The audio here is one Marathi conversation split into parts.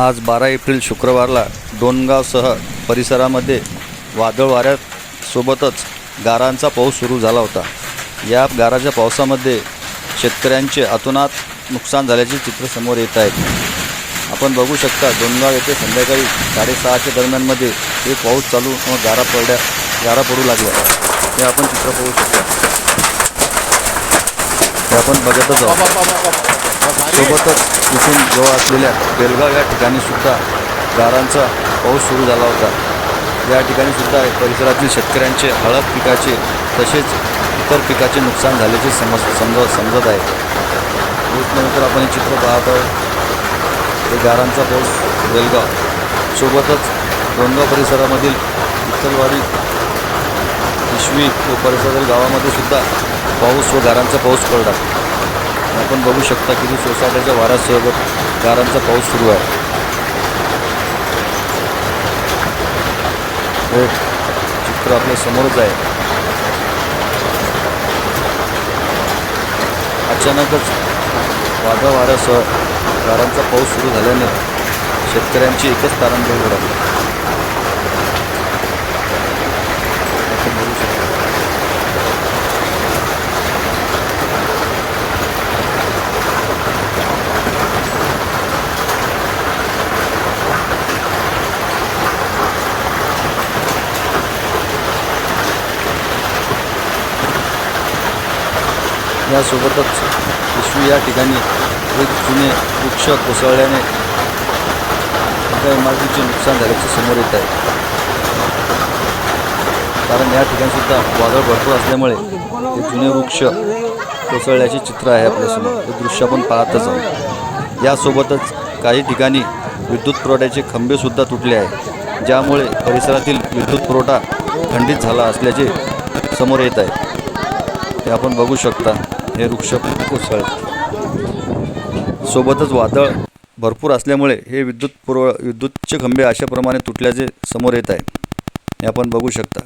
आज बारा एप्रिल शुक्रवारला डोनगावसह परिसरामध्ये वादळ वाऱ्यासोबतच गारांचा पाऊस सुरू झाला होता. या गाराच्या पावसामध्ये शेतकऱ्यांचे अतोनात नुकसान झाल्याचे चित्र समोर येत आहेत. आपण बघू शकता डोनगाव येथे संध्याकाळी साडेसहाच्या दरम्यानमध्ये एक पाऊस चालू व गारा पडल्या गारा पडू लागल्या. हे आपण चित्र पाहू शकता. हे आपण बघतच आहोत. सोबतच इथून जवळ असलेल्या बेलगाव या ठिकाणी सुद्धा गारांचा पाऊस सुरू झाला होता. या ठिकाणी सुद्धा परिसरातील शेतकऱ्यांचे हळद पिकाचे तसेच इतर पिकाचे नुकसान झाल्याचे समज समज समजत आहे. नंतर आपण हे चित्र पाहत आहोत. हे गारांचा पाऊस बेलगाव. सोबतच डोंगाव परिसरामधील इतरवाडी पिशवी व परिसरातील गावामध्ये सुद्धा पाऊस व गारांचा पाऊस पडला. आपण बघू शकता की सोसाट्याच्या वारासोबत गारांचा पाऊस सुरू आहे. हे चित्र आपल्या समोरच आहे. अचानकच वादळ वाऱ्यासह गारांचा पाऊस सुरू झाल्याने शेतकऱ्यांची एकच तारांबळ उडाली आपण बघू शकता यासोबतच पिशवी या ठिकाणी एक जुने वृक्ष कोसळल्याने एका इमारतीचे नुकसान झाल्याचे समोर येत आहे. कारण या ठिकाणीसुद्धा वादळ भरपूर असल्यामुळे हे जुने वृक्ष कोसळल्याचे चित्र आहे आपल्यासमोर हे दृश्य आपण पाहतच आहोत. यासोबतच काही ठिकाणी विद्युत पुरवठ्याचे खंबेसुद्धा तुटले आहे ज्यामुळे परिसरातील विद्युत पुरवठा खंडित झाला असल्याचे समोर येत आहे. हे आपण बघू शकता. हे वृक्ष कोसळत सोबतच वादळ भरपूर असल्यामुळे हे विद्युत पुरव विद्युतचे खंबे अशाप्रमाणे तुटल्याचे समोर येत आहे हे आपण बघू शकता.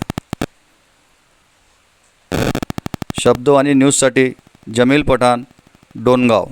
शब्द आणि न्यूजसाठी जमील पठाण डोनगाव